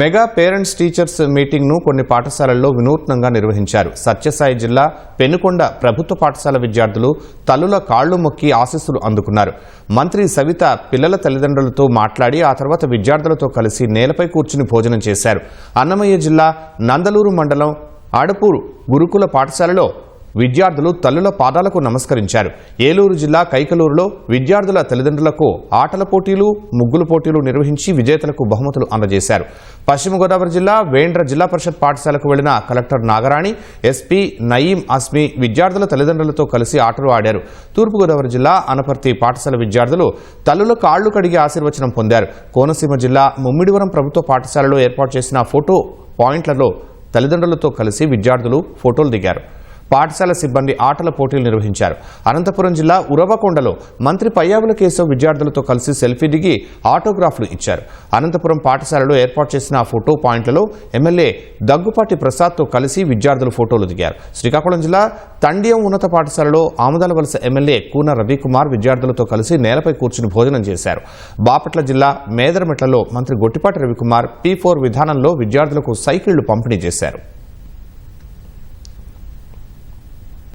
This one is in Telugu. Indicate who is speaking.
Speaker 1: మెగా పేరెంట్స్ టీచర్స్ మీటింగ్ను కొన్ని పాఠశాలల్లో వినూత్నంగా నిర్వహించారు. సత్యసాయి జిల్లా పెనుకొండ ప్రభుత్వ పాఠశాల విద్యార్థులు తల్లుల కాళ్ళు మొక్కి ఆశీస్సులు అందుకున్నారు. మంత్రి సవిత పిల్లల తల్లిదండ్రులతో మాట్లాడి ఆ తర్వాత విద్యార్థులతో కలిసి నేలపై కూర్చుని భోజనం చేశారు. అన్నమయ్య జిల్లా నందలూరు మండలం ఆడపూరు గురుకుల పాఠశాలలో విద్యార్థులు తల్లుల పాదాలకు నమస్కరించారు. ఏలూరు జిల్లా కైకలూరులో విద్యార్థుల తల్లిదండ్రులకు ఆటల పోటీలు ముగ్గులు పోటీలు నిర్వహించి విజేతలకు బహుమతులు అందజేశారు. పశ్చిమ గోదావరి జిల్లా వేండ్ర జిల్లా పరిషత్ పాఠశాలకు వెళ్ళిన కలెక్టర్ నాగరాణి ఎస్పీ నయీం అస్మి విద్యార్థుల తల్లిదండ్రులతో కలిసి ఆటలు ఆడారు. తూర్పుగోదావరి జిల్లా అనపర్తి పాఠశాల విద్యార్థులు తల్లుల కాళ్ళు కడిగి ఆశీర్వచనం పొందారు. కోనసీమ జిల్లా ముమ్మిడివరం ప్రభుత్వ పాఠశాలలో ఏర్పాటు చేసిన ఫోటో పాయింట్లలో తల్లిదండ్రులతో కలిసి విద్యార్థులు ఫోటోలు దిగారు. పాఠశాల సిబ్బంది ఆటల పోటీలు నిర్వహించారు. అనంతపురం జిల్లా ఉరవకొండలో మంత్రి పయ్యావుల కేశవ్ విద్యార్థులతో కలిసి సెల్ఫీ దిగి ఆటోగ్రాఫ్లు ఇచ్చారు. అనంతపురం పాఠశాలలో ఏర్పాటు చేసిన ఫోటో పాయింట్లలో ఎమ్మెల్యే దగ్గుపాటి ప్రసాద్తో కలిసి విద్యార్థులు ఫోటోలు దిగారు. శ్రీకాకుళం జిల్లా తండియం ఉన్నత పాఠశాలలో ఆముదాల వలస ఎమ్మెల్యే కూన రవికుమార్ విద్యార్థులతో కలిసి నేలపై కూర్చుని భోజనం చేశారు. బాపట్ల జిల్లా మేదరమెట్లలో మంత్రి గొట్టిపాటి రవికుమార్ పీ ఫోర్ విధానంలో విద్యార్థులకు సైకిళ్ళు పంపిణీ చేశారు.